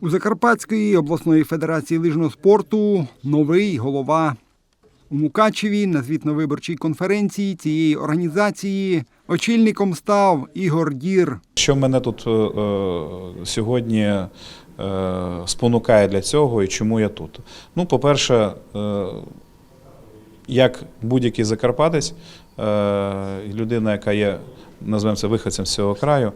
У Закарпатської обласної федерації лижного спорту новий голова. У Мукачеві на звітно-виборчій конференції цієї організації очільником став Ігор Дір. Що мене тут е, е, сьогодні е, спонукає для цього і чому я тут? Ну, по-перше, е, як будь-який закарпатець, е, людина, яка є, назвемо це виходцем з цього краю,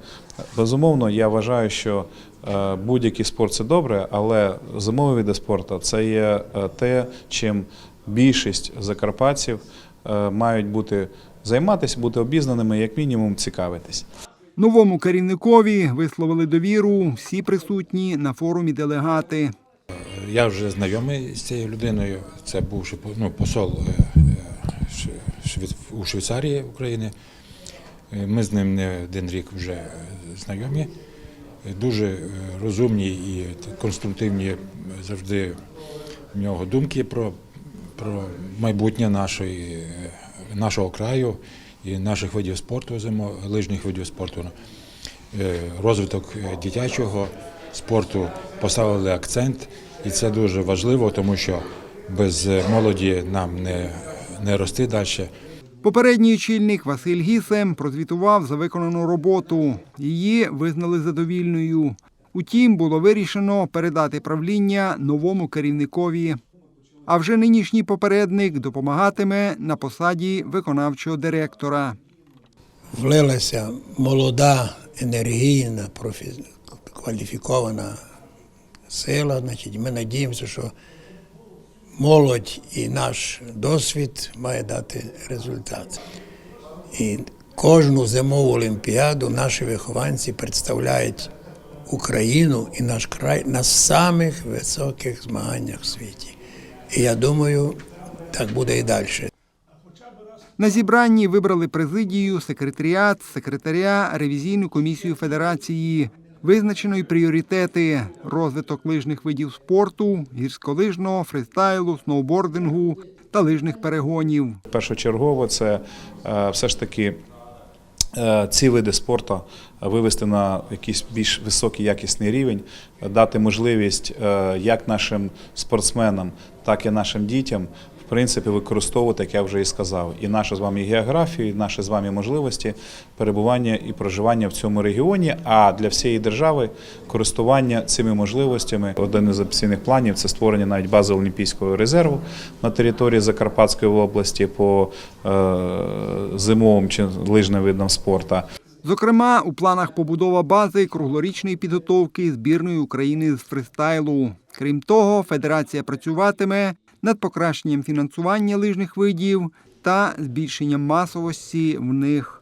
безумовно, я вважаю, що е, будь-який спорт це добре, але зимові види спорту це є е, те, чим більшість закарпатців е, мають бути займатися, бути обізнаними, як мінімум цікавитись. Новому керівникові висловили довіру всі присутні на форумі делегати. Я вже знайомий з цією людиною. Це бувший ну, посол у Швейцарії України. Е, Ми з ним не один рік вже е, знайомі. Е, Дуже розумні і конструктивні завжди в нього думки про, про майбутнє нашої, нашого краю і наших видів спорту, зимо, лижних видів спорту. Розвиток дитячого спорту поставили акцент, і це дуже важливо, тому що без молоді нам не, не рости далі. Попередній очільник Василь Гісем прозвітував за виконану роботу. Її визнали задовільною. Утім, було вирішено передати правління новому керівникові. А вже нинішній попередник допомагатиме на посаді виконавчого директора. влилася молода, енергійна, профі... кваліфікована сила. Значить, ми надіємося, що молодь і наш досвід має дати результат. І кожну зимову олімпіаду наші вихованці представляють Україну і наш край на самих високих змаганнях в світі. І я думаю, так буде і далі. На зібранні вибрали президію, секретаріат, секретаря, ревізійну комісію федерації. Визначено й пріоритети – розвиток лижних видів спорту, гірськолижного, фристайлу, сноубордингу та лижних перегонів. Першочергово це е, все ж таки е, ці види спорту вивести на якийсь більш високий якісний рівень, дати можливість е, як нашим спортсменам, так і нашим дітям. Принципі, використовувати, як я вже і сказав, і нашу з вами географію, і наші з вами можливості перебування і проживання в цьому регіоні. А для всієї держави користування цими можливостями. Один із опційних планів це створення навіть бази Олімпійського резерву на території Закарпатської області по е, зимовим чи лижним видам спорту. Зокрема, у планах побудова бази круглорічної підготовки збірної України з фристайлу. Крім того, федерація працюватиме над покращенням фінансування лижних видів та збільшенням масовості в них.